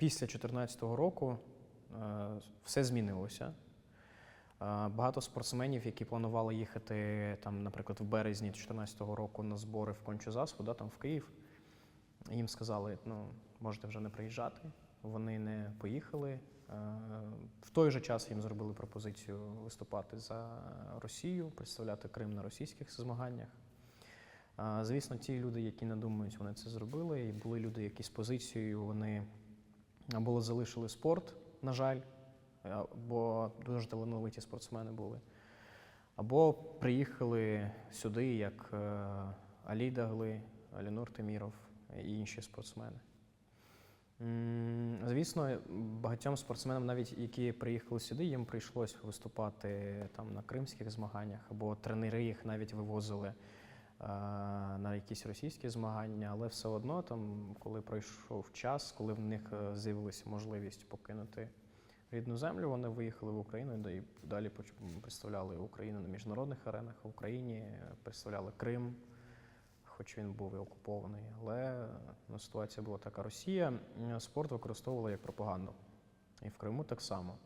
після 2014 року е, все змінилося. Е, Багато спортсменів, які планували їхати, там, наприклад, в березні 2014 року на збори в Кончу-Заспу, да, там в Київ, їм сказали, ну, можете вже не приїжджати. Вони не поїхали. Е, В той же час їм зробили пропозицію виступати за Росію, представляти Крим на російських змаганнях. Звісно, ті люди, які не думають, вони це зробили. І були люди, які з позицією вони або залишили спорт, на жаль, а- бо дуже талановиті спортсмени були, або приїхали сюди, як е, Алі Дагли, Алінур Теміров і інші спортсмени. Звісно, багатьом спортсменам, навіть які приїхали сюди, їм прийшлось виступати там на кримських змаганнях, або тренери їх навіть вивозили е, на якісь російські змагання, але все одно, там, коли пройшов час, коли в них е, з'явилася можливість покинути рідну землю, вони виїхали в Україну і да- і далі представляли Україну на міжнародних аренах в Україні, представляли Крим хоч він був і окупований. Але ну, ситуація була така. Росія спорт використовувала як пропаганду. І в Криму так само.